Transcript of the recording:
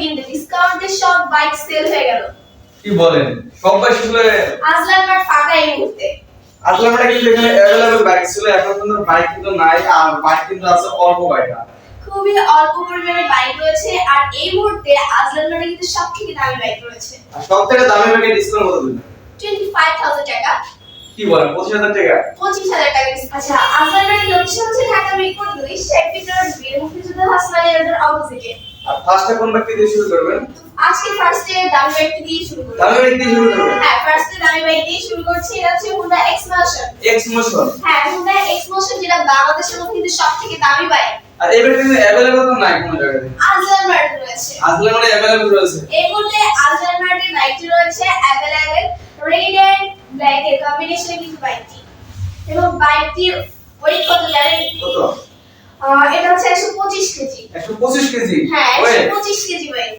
কিনতে ডিসকাউন্টে সব বাইক সেল হয়ে গেল। কি বলেন? সব বাইক আসলে আজলান মাঠ ফাঁকা এই মুহূর্তে। আসলে আমরা কিন্তু এখানে অ্যাভেলেবল বাইক ছিল এখন কিন্তু বাইক কিন্তু নাই আর বাইক কিন্তু আছে অল্প কয়টা। খুবই অল্প পরিমাণে বাইক রয়েছে আর এই মুহূর্তে আজলান মাঠে কিন্তু সব থেকে দামি বাইক রয়েছে। আর সব থেকে দামি বাইকের ডিসকাউন্ট কত দিন? টোয়েন্টি ফাইভ থাউজেন্ড টাকা। কি বলেন পঁচিশ হাজার টাকা? পঁচিশ হাজার টাকা discount। আচ্ছা আজলান মাঠের লোকেশন হচ্ছে ঢাকা মিরপুর দুই শেখ রোড বীর মুক্তিযুদ্ধ হাসপাতালের অপোজিটে আর ফার্স্টে কোন বাইক দিয়ে শুরু করবেন? আজকে ফার্স্টে দামি বাইকটি দিয়ে শুরু করব। দামি দিয়ে শুরু করবেন? হ্যাঁ ফার্স্টে দামি বাইক দিয়ে শুরু করছি। এটা হচ্ছে Honda X motion X motion হ্যাঁ হুন্ডা এক্স মোশন যেটা বাংলাদেশের মধ্যে কিন্তু সব থেকে দামি বাইক আর এই বাইক কিন্তু তো নাই কোনো জায়গাতে। আজলান মার্ট রয়েছে। মানে অ্যাভেলেবল রয়েছে। এই মুহূর্তে আজলান মার্টের বাইকটি রয়েছে অ্যাভেলেবেল রেড এন্ড ব্ল্যাক এর কম্বিনেশনে কিন্তু বাইকটি এবং বাইকটির ওয়েট কত জানেন? কত? এটা হচ্ছে একশো পঁচিশ কেজি। একশো পঁচিশ কেজি? হ্যাঁ পঁচিশ কেজি ওয়েট